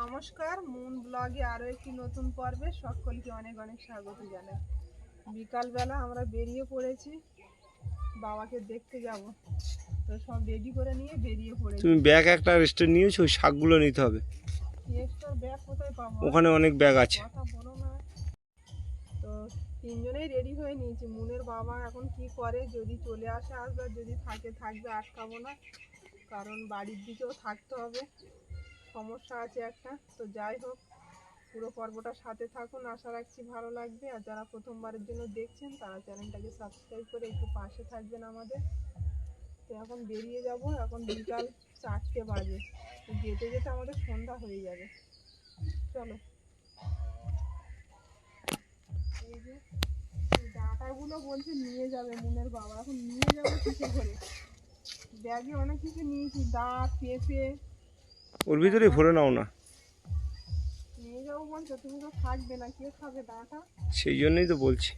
নমস্কার মুন ব্লগে আরও একটি নতুন পর্বে সকলকে অনেক অনেক স্বাগত জানাই। বিকালবেলা আমরা বেরিয়ে পড়েছি বাবাকে দেখতে যাব। তো সব রেডি করে নিয়ে বেরিয়ে পড়েছি। তুমি ব্যাগ একটা রেস্টে নিয়েছো ওই শাকগুলো নিতে হবে। ব্যাগ কোথায় পাবো? ওখানে অনেক ব্যাগ আছে। তো তিনজনেই রেডি হয়ে নিয়েছি। মুনের বাবা এখন কি করে যদি চলে আসে আসবে যদি থাকে থাকবে আটকাবো না। কারণ বাড়ির দিকেও থাকতে হবে। সমস্যা আছে একটা। তো যাই হোক, পুরো পর্বটা সাথে থাকুন। আশা রাখছি ভালো লাগবে। আর যারা প্রথমবারের জন্য দেখছেন, তারা চ্যানেলটাকে সাবস্ক্রাইব করে একটু পাশে থাকবেন আমাদের। তো এখন বেরিয়ে যাব। এখন বিকাল চারটে বাজে। যেতে যেতে আমাদের সন্ধ্যা হয়ে যাবে। চলো। এই যে ডাঁটাগুলো বলছে নিয়ে যাবে মুনের বাবা। এখন নিয়ে যাব কিসে করে? ব্যাগে অনেক কিছু নিয়েছি। ডাঁট পেঁপে ওর ভিতরেই ভরে নাও না। নিয়ে যাব বলছো তুমি তো থাকবে না কে খাবে? ডাঁটা সেই জন্যই তো বলছি।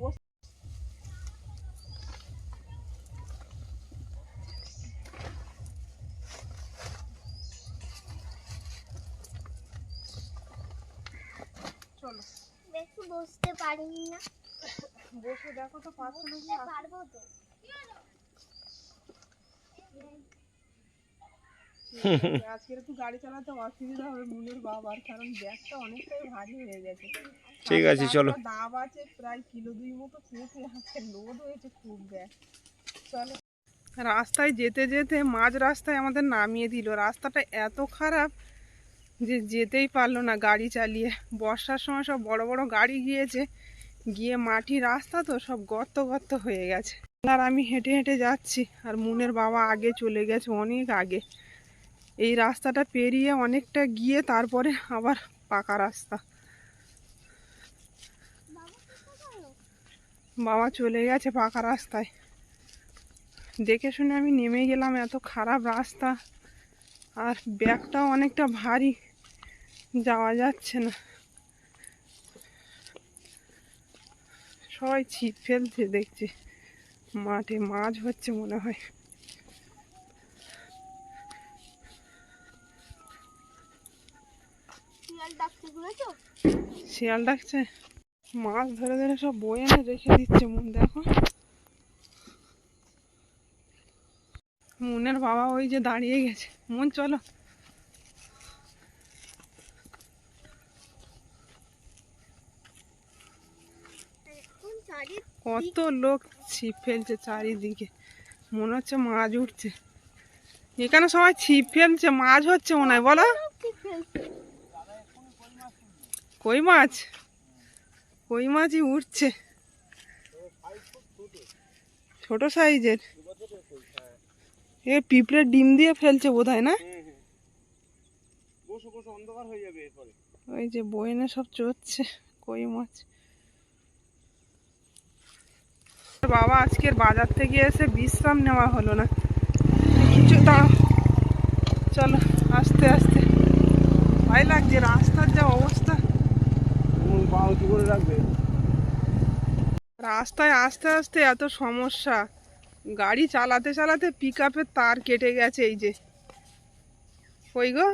বস চলো। একটু বসতে পারিনি না। বসে দেখো তো পারছ পারব তো আজকে একটু গাড়ি চালাতে অসুবিধা হবে মুনের বাবার কারণ ব্যাগটা অনেকটাই ভারী হয়ে গেছে ঠিক আছে, চলো। আছে প্রায় কিলো দুই মতো লোড হয়েছে খুব ব্যাগ চলো। রাস্তায় যেতে যেতে মাঝ রাস্তায় আমাদের নামিয়ে দিল। রাস্তাটা এত খারাপ যে যেতেই পারল না গাড়ি চালিয়ে। বর্ষার সময় সব বড় বড় গাড়ি গিয়েছে গিয়ে মাটি রাস্তা তো সব গর্ত গর্ত হয়ে গেছে। আর আমি হেঁটে হেঁটে যাচ্ছি, আর মুনের বাবা আগে চলে গেছে অনেক আগে। এই রাস্তাটা পেরিয়ে অনেকটা গিয়ে তারপরে আবার পাকা রাস্তা। বাবা চলে গেছে পাকা রাস্তায়। দেখে শুনে আমি নেমে গেলাম, এত খারাপ রাস্তা। আর ব্যাগটাও অনেকটা ভারী, যাওয়া যাচ্ছে না। সবাই ছিপ ফেলছে, দেখছি। মাঠে মাছ হচ্ছে মনে হয়। শিয়াল ডাকছে মাছ ধরে ধরে সব বয়ে এনে রেখে দিচ্ছে মন দেখো। মনের বাবা ওই যে দাঁড়িয়ে গেছে। মন চলো। কত লোক ছিপ ফেলছে চারিদিকে। মনে হচ্ছে মাছ উঠছে। এখানে সবাই ছিপ ফেলছে মাছ হচ্ছে মনে হয় বলো। কই মাছ? কই মাছই উঠছে। ছোট সাইজের। এ পিঁপড়ের ডিম দিয়ে ফেলছে বোধ হয় না হয়ে এরপরে। ওই যে বইনে সব চড়ছে কই মাছ? বাবা আজকের বাজার থেকে এসে বিশ্রাম নেওয়া হলো না। কিছু দাঁড়াও চলো আস্তে আস্তে। ভয় লাগছে রাস্তার যা অবস্থা। করে রাখবে? রাস্তায় আস্তে আস্তে এত সমস্যা। গাড়ি চালাতে চালাতে পিক আপের তার কেটে গেছে এই যে। কই গো?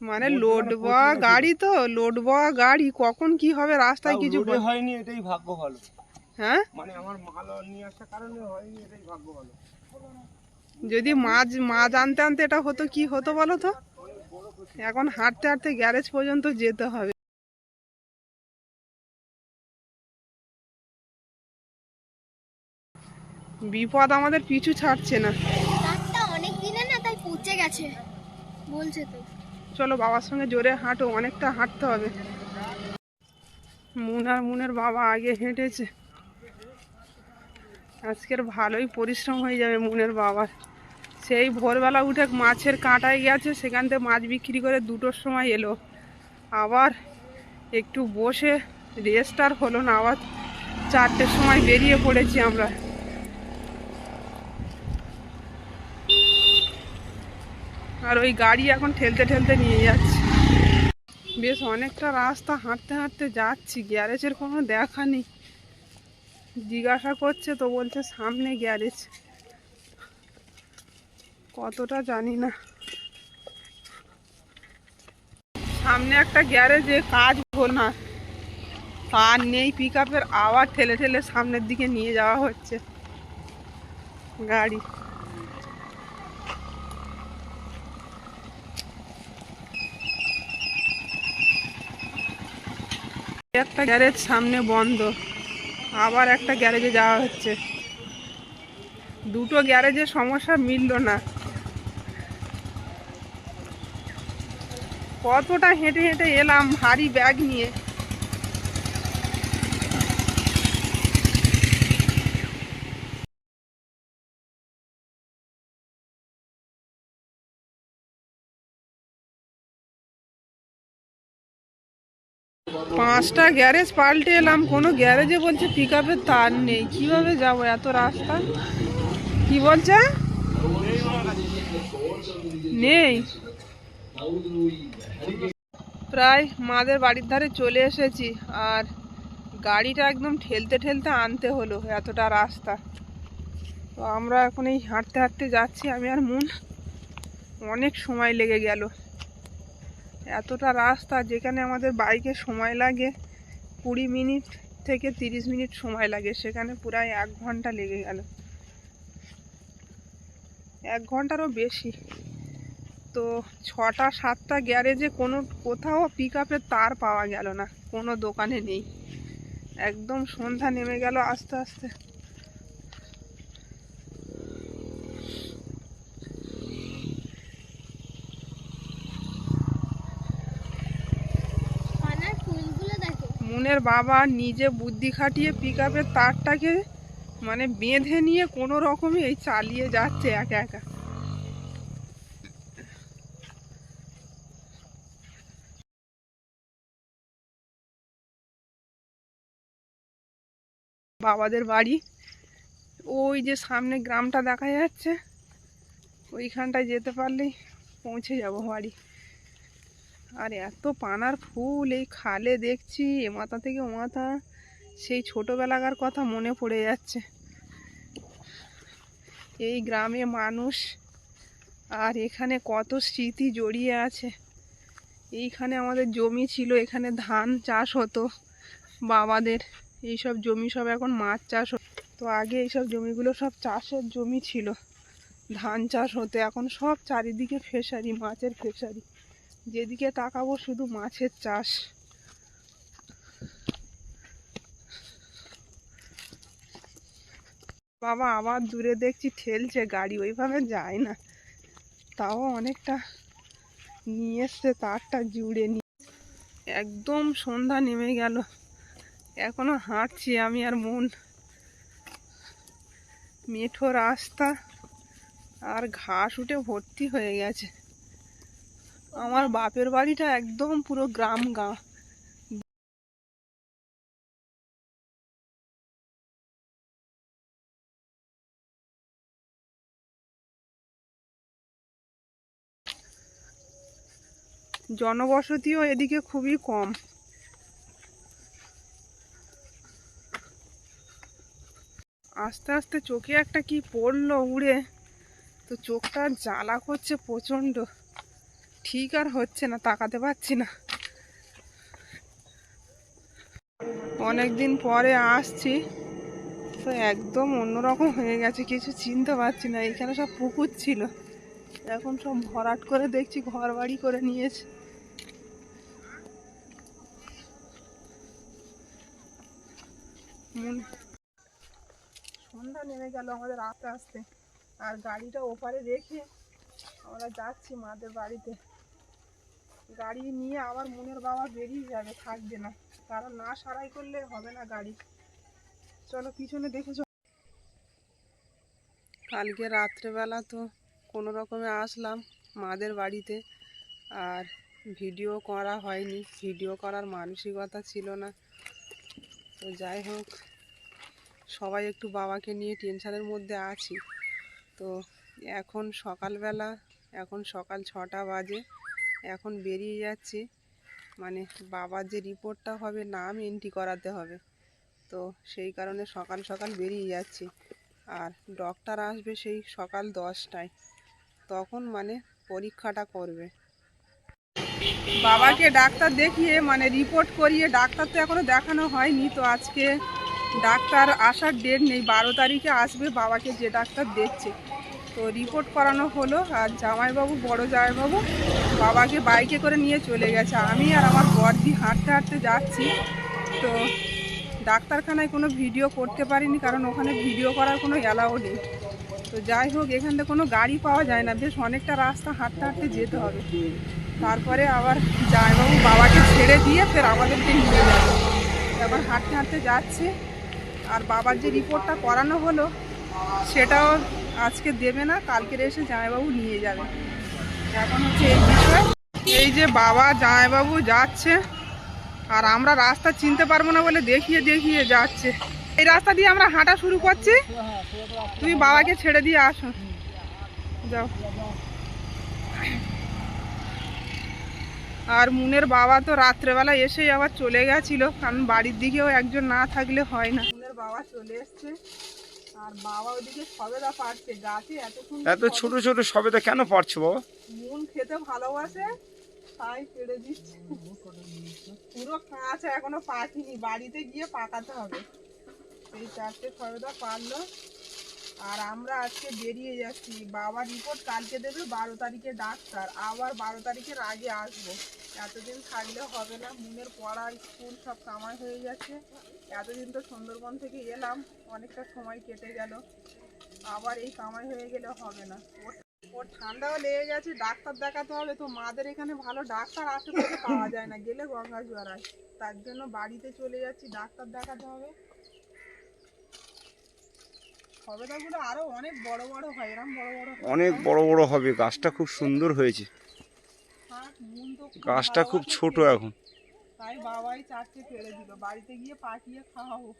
মানে লোড বওয়া গাড়ি তো লোড বওয়া গাড়ি। কখন কি হবে রাস্তায় কিছু হয়নি এটাই ভাগ্য ভালো। হ্যাঁ? মানে আমার মাল নিয়ে আসার কারণে হয়নি এটাই ভাগ্য ভালো। যদি মাছ মাছ আনতে আনতে এটা হতো কি হতো বলো তো? এখন হাঁটতে হাঁটতে গ্যারেজ পর্যন্ত যেতে হবে। বিপদ আমাদের পিছু ছাড়ছে না। অনেক দিনে না তাই পচে গেছে বলছে তো। চলো বাবার সঙ্গে জোরে হাঁটো অনেকটা হাঁটতে হবে। মুন আর মুনের বাবা আগে হেঁটেছে। আজকের ভালোই পরিশ্রম হয়ে যাবে মুনের বাবার। সেই ভোরবেলা উঠে মাছের কাঁটায় গেছে, সেখান থেকে মাছ বিক্রি করে দুটোর সময় এলো। আবার একটু বসে রেস্ট আর হলো না, আবার চারটের সময় বেরিয়ে পড়েছি আমরা। আর ওই গাড়ি এখন ঠেলতে ঠেলতে নিয়ে যাচ্ছি। বেশ অনেকটা রাস্তা হাঁটতে হাঁটতে যাচ্ছি গ্যারেজের কোনো দেখা নেই। জিজ্ঞাসা করছে তো বলছে সামনে গ্যারেজ। কতটা জানি না। সামনে একটা গ্যারেজে কাজ না। আর নেই পিক আপের আবার ঠেলে ঠেলে সামনের দিকে নিয়ে যাওয়া হচ্ছে। গাড়ি। একটা গ্যারেজ সামনে বন্ধ। আবার একটা গ্যারেজে যাওয়া হচ্ছে। দুটো গ্যারেজে সমস্যা, মিলল না। কতটা হেঁটে হেঁটে এলাম, ভারী ব্যাগ নিয়ে। পাঁচটা গ্যারেজ পাল্টে এলাম, কোনো গ্যারেজে বলছে পিক আপের তার নেই। কীভাবে যাব এত রাস্তা? কি বলছে? নেই। প্রায় মাদের বাড়ির ধারে চলে এসেছি, আর গাড়িটা একদম ঠেলতে ঠেলতে আনতে হলো এতটা রাস্তা। তো আমরা এখন এই হাঁটতে হাঁটতে যাচ্ছি, আমি আর মন। অনেক সময় লেগে গেল। এতটা রাস্তা যেখানে আমাদের বাইকে সময় লাগে কুড়ি মিনিট থেকে তিরিশ মিনিট সময় লাগে, সেখানে প্রায় এক ঘণ্টা লেগে গেল। এক ঘন্টারও বেশি। তো ছটা, সাতটা গ্যারেজে কোনো, কোথাও পিক আপের তার পাওয়া গেল না, কোনো দোকানে নেই। একদম সন্ধ্যা নেমে গেল আস্তে আস্তে পানার ফুলগুলো মুনের বাবা নিজে বুদ্ধি খাটিয়ে পিক তারটাকে মানে বেঁধে নিয়ে কোনো রকমে এই চালিয়ে যাচ্ছে একা একা। বাবাদের বাড়ি, ওই যে সামনে গ্রামটা দেখা যাচ্ছে, ওইখানটায় যেতে পারলেই পৌঁছে যাব বাড়ি। আর এত পানার ফুল, এই খালে দেখছি, এ মাথা থেকে ও মাথা। সেই ছোটোবেলাকার কথা মনে পড়ে যাচ্ছে। এই গ্রামে মানুষ আর এখানে কত স্মৃতি জড়িয়ে আছে। এইখানে আমাদের জমি ছিল, এখানে ধান চাষ হতো বাবাদের। এইসব জমি সব এখন মাছ চাষ হতো। তো আগে এইসব জমিগুলো সব চাষের জমি ছিল। ধান চাষ হতো, এখন সব চারিদিকে ফেসারি, মাছের ফেসারি। যেদিকে তাকাবো শুধু মাছের চাষ। বাবা, আবার দূরে দেখছি ঠেলছে গাড়ি, ওইভাবে যায় না। তাও অনেকটা নিয়ে এসছে, তারটা জুড়ে নিয়ে একদম সন্ধ্যা নেমে গেল। এখনও হাঁটছি আমি আর মন। মেঠো রাস্তা, আর ঘাস উঠে ভর্তি হয়ে গেছে। আমার বাপের বাড়িটা একদম পুরো গ্রাম গা। জনবসতিও এদিকে খুবই কম। আস্তে আস্তে চোখে একটা কি পড়ল উড়ে। তো চোখটা জ্বালা করছে প্রচণ্ড। ঠিক আর হচ্ছে না, তাকাতে পারছি না। অনেক দিন পরে আসছি, তো একদম অন্যরকম হয়ে গেছে, কিছু চিনতে পারছি না, এখানে সব পুকুর ছিল। এখন সব ভরাট করে দেখছি ঘর বাড়ি করে নিয়েছে। সন্ধ্যা নেমে গেল আমাদের আস্তে আস্তে, আর গাড়িটা ওপারে রেখে আমরা যাচ্ছি মাদের বাড়িতে। গাড়ি নিয়ে আবার মনের বাবা বেরিয়ে যাবে, থাকবে না। কারণ না সারাই করলে হবে না গাড়ি। চলো, পিছনে দেখে কালকে রাত্রেবেলা তো কোনো রকমে আসলাম মাদের বাড়িতে, আর ভিডিও করা হয়নি। ভিডিও করার মানসিকতা ছিল না। তো যাই হোক, সবাই একটু বাবাকে নিয়ে টেনশানের মধ্যে আছি। তো এখন সকালবেলা, এখন সকাল ছটা বাজে। এখন বেরিয়ে যাচ্ছি। মানে বাবার যে রিপোর্টটা হবে নাম এন্ট্রি করাতে হবে। তো সেই কারণে সকাল সকাল বেরিয়ে যাচ্ছি। আর ডক্টর আসবে সেই সকাল দশটায়। তখন মানে পরীক্ষাটা করবে। বাবাকে ডাক্তার দেখিয়ে মানে রিপোর্ট করিয়ে ডাক্তার তো এখনও দেখানো হয়নি। তো আজকে ডাক্তার আসার ডেট নেই। বারো তারিখে আসবে বাবাকে যে ডাক্তার দেখছে। তো রিপোর্ট করানো হলো। আর জামাইবাবু, বড় জামাইবাবু বাবাকে বাইকে করে নিয়ে চলে গেছে। আমি আর আমার বর্দি হাঁটতে হাঁটতে যাচ্ছি। তো ডাক্তারখানায় কোনো ভিডিও করতে পারিনি, কারণ ওখানে ভিডিও করার কোনো অ্যালাও নেই। তো যাই হোক, এখান থেকে কোনো গাড়ি পাওয়া যায় না। বেশ অনেকটা রাস্তা হাঁটতে হাঁটতে যেতে হবে। তারপরে আবার জামাইবাবু বাবাকে ছেড়ে দিয়ে ফের আমাদেরকে নিয়ে যাবে। এবার হাঁটতে হাঁটতে যাচ্ছে। আর বাবার যে রিপোর্টটা করানো হলো, সেটাও আজকে দেবে না। কালকের এসে জামাইবাবু নিয়ে যাবে। এই যে বাবা জামাইবাবু যাচ্ছে, আর আমরা রাস্তা চিনতে পারব না বলে দেখিয়ে দেখিয়ে যাচ্ছে। এই রাস্তা দিয়ে আমরা হাঁটা শুরু করছি। তুমি বাবাকে ছেড়ে দিয়ে আসো। যাও। আর মুনের বাবা তো রাত্রেবেলা এসেই আবার চলে গেছিল, কারণ বাড়ির দিকেও একজন না থাকলে হয় না। মুনের বাবা চলে এসছে। আর বাবা ওদিকে সবেদা পাচ্ছে গাছে এত এত ছোট ছোট সবেদা কেন পারছ বাবা? মুন খেতে ভালোবাসে তাই পেড়ে দিচ্ছে। পুরো কাঁচা এখনও পাকিনি বাড়িতে গিয়ে পাকাতে হবে। এই চারটে সবেদা পারল। আর আমরা আজকে বেরিয়ে যাচ্ছি। বাবা রিপোর্ট কালকে দেবে বারো তারিখে ডাক্তার। আবার বারো তারিখের আগে আসব। এতদিন থাকলে হবে না, মুনের পড়া, স্কুল সব কামাই হয়ে যাচ্ছে এতদিন তো সুন্দরবন থেকে এলাম, অনেকটা সময় কেটে গেল। আবার এই কামাই হয়ে গেলে হবে না। ওর ঠান্ডাও লেগে গেছে, ডাক্তার দেখাতে হবে তো মাদের এখানে ভালো ডাক্তার আশেপাশে পাওয়া যায় না, গেলে গঙ্গা জ্বর আসে। তার জন্য বাড়িতে চলে যাচ্ছি, ডাক্তার দেখাতে হবে। সবেদাগুলো আরও অনেক বড় বড় হয়, এরম বড় বড় অনেক বড় বড় হবে, গাছটা খুব সুন্দর হয়েছে। গাছটা খুব। ছোট এখন। তাই বাবাই চারটে ফেলে দিল। বাড়িতে গিয়ে পাকিয়ে খাওয়াবো।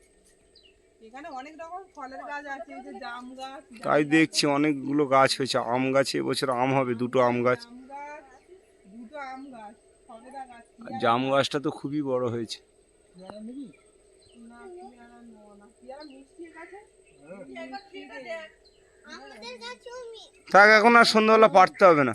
এখানে অনেক রকম ফলের গাছ আছে এই যে জাম গাছ তাই দেখছি অনেকগুলো গাছ হয়েছে। আম গাছে এবছর আম হবে দুটো আম গাছ। দুটো আম গাছ আর জাম গাছটা তো খুবই বড় হয়েছে। দে। থাক এখন আর সন্ধ্যাবেলা পারতে হবে না।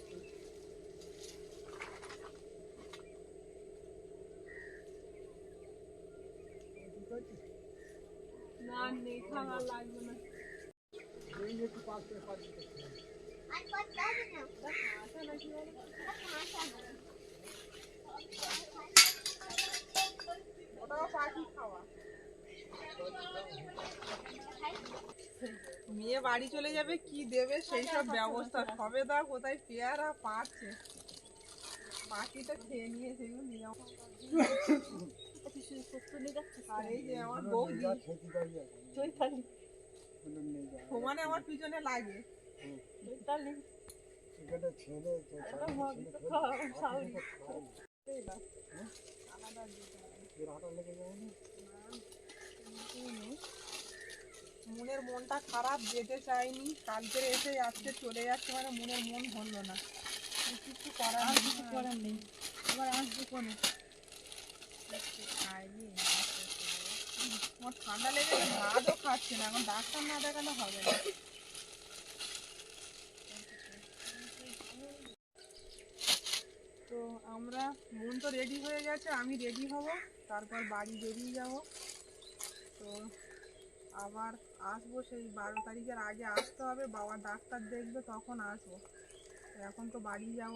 না নেই খাওয়া লাগবে না ওটাও পাখি খাওয়া মেয়ে বাড়ি চলে যাবে কি দেবে সেই সব ব্যবস্থা। সবে দা কোথায়? পেয়ারা পাচ্ছে। পাখি তো খেয়ে নিয়েছে মনের মনটা খারাপ, যেতে চাইনি। কালকে এসে আজকে চলে যাচ্ছে মানে মনের মন হলো না। কিছু করার কিছু করার নেই। এবার আসবে কোনে তো আমরা মন তো রেডি হয়ে গেছে, আমি রেডি হব, তারপর বাড়ি বেরিয়ে যাব। তো আবার আসব সেই বারো তারিখের আগে আসতে হবে, বাবা ডাক্তার দেখবে, তখন আসব। এখন তো বাড়ি যাব।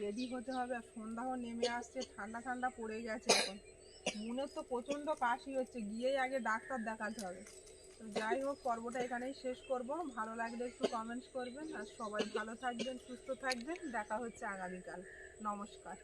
রেডি হতে হবে আর সন্ধ্যাও নেমে আসছে, ঠান্ডা ঠান্ডা পড়ে গেছে এখন। মনের তো প্রচণ্ড কাশি হচ্ছে, গিয়েই আগে ডাক্তার দেখাতে হবে। তো যাই হোক, পর্বটা এখানেই শেষ করব। ভালো লাগলে একটু কমেন্টস করবেন। আর সবাই ভালো থাকবেন, সুস্থ থাকবেন। দেখা হচ্ছে আগামীকাল। নমস্কার।